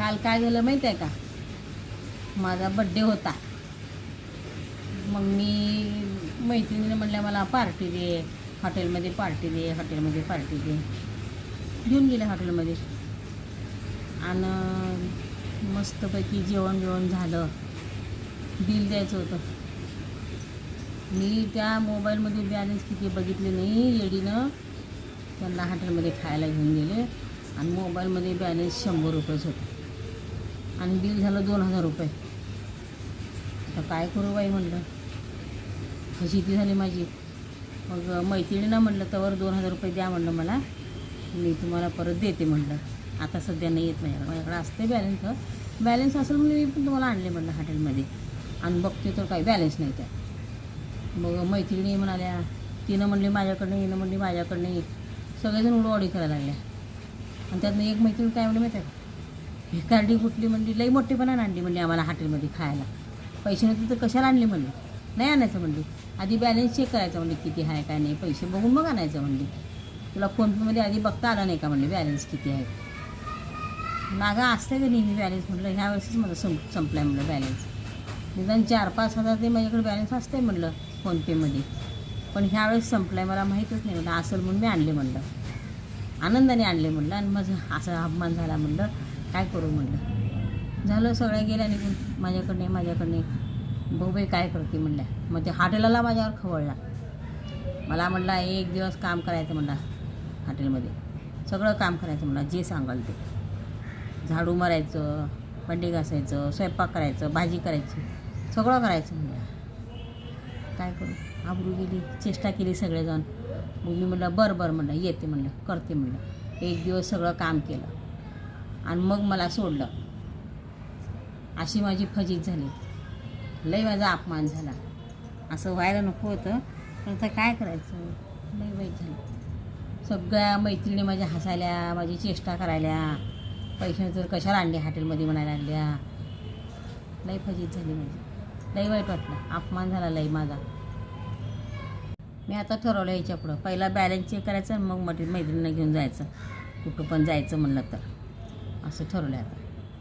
काल काय झालं माहीत आहे का? माझा बड्डे होता. मग मी मैत्रिणीने म्हणल्या मला पार्टी दे हॉटेलमध्ये पार्टी दे हॉटेलमध्ये पार्टी दे. घेऊन गेले हॉटेलमध्ये. आणि मस्तपैकी जेवण जेवण झालं. बिल द्यायचं होतं. मी त्या मोबाईलमध्ये बॅलन्स किती बघितले नाही येडीनं. त्यांना हॉटेलमध्ये खायला घेऊन गेले. आणि मोबाईलमध्ये बॅलन्स शंभर रुपयेच होतं. आणि बिल झालं दोन हजार रुपये. आता काय करू बाई म्हणलं? फजिती झाली माझी? मग मैत्रिणीनं म्हटलं तवर दोन हजार रुपये द्या म्हणलं मला. मी तुम्हाला परत देते म्हटलं आता सध्या नाही येत माझ्याकडे. माझ्याकडे असते बॅलन्स बॅलन्स असेल म्हणून मी पण तुम्हाला आणले म्हटलं हॉटेलमध्ये. आणि बघते तर काही बॅलन्स नाही त्या मग मैत्रिणी म्हणाल्या तिनं म्हणली माझ्याकडनं हिनं म्हणली माझ्याकडनं ये. सगळेजण उडवाडी करायला लागल्या. आणि त्यातनं एक मैत्रीण काय म्हणलं माहिती आहे भिकारडी कुठली म्हणली? लई मोठेपणा आणली म्हणली आम्हाला हॉटेलमध्ये खायला. पैसे नव्हते तर कशाला आणले म्हणली? नाही आणायचं म्हणली. आधी बॅलन्स चेक करायचं म्हणली किती आहे काय नाही. पैसे बघून मग आणायचं म्हणली. तुला फोनपेमध्ये आधी बघता आला नाही का म्हणले बॅलन्स किती आहे? मागं असते का नेहमी बॅलन्स म्हटलं? ह्या वेळेसच मला संप संपला आहे म्हणलं बॅलन्स निदान चार पाच हजार ते माझ्याकडे बॅलन्स असते म्हणलं फोनपेमध्ये पण ह्या वेळेस संपला आहे मला माहीतच नाही म्हटलं. असेल म्हणून मी आणले म्हणलं. आनंदाने आणले म्हणलं आणि माझं असा अपमान झाला म्हणलं. काय करू म्हणलं झालं सगळ्या गेल्या निघून माझ्याकडे नाही माझ्याकडे काय करते म्हणल्या. मग ते हॉटेलला माझ्यावर खवळला. मला म्हणला एक दिवस काम करायचं म्हणला हॉटेलमध्ये. सगळं काम करायचं म्हणला जे सांगाल ते. झाडू मारायचं भांडी घासायचं स्वयंपाक करायचं भाजी करायची सगळं करायचं म्हणलं. काय करू? आबरू गेली चेष्टा केली सगळेजण. मग मी म्हणलं बरं बरं म्हणलं येते म्हणलं करते म्हणलं. एक दिवस सगळं काम केलं. आणि मग मला सोडलं. अशी माझी फजीत झाली. लई माझा अपमान झाला. असं व्हायला नको होतं. पण आता काय करायचं? लई वाईट झालं. सगळ्या मैत्रिणी माझ्या हसायल्या माझी चेष्टा करायल्या. पैसे तर कशाला आणले हॉटेलमध्ये म्हणायला आणल्या लई फजीत झाली माझी. लई वाईट वाटलं. अपमान झाला लई माझा. मी आता ठरवलं याच्या पुढं पहिला बॅलन्स चेक करायचं आणि मग मटेरियल मैत्रिणींना घेऊन जायचं. कुठं पण जायचं म्हणलं तर. असं ठरवलं आहे आता.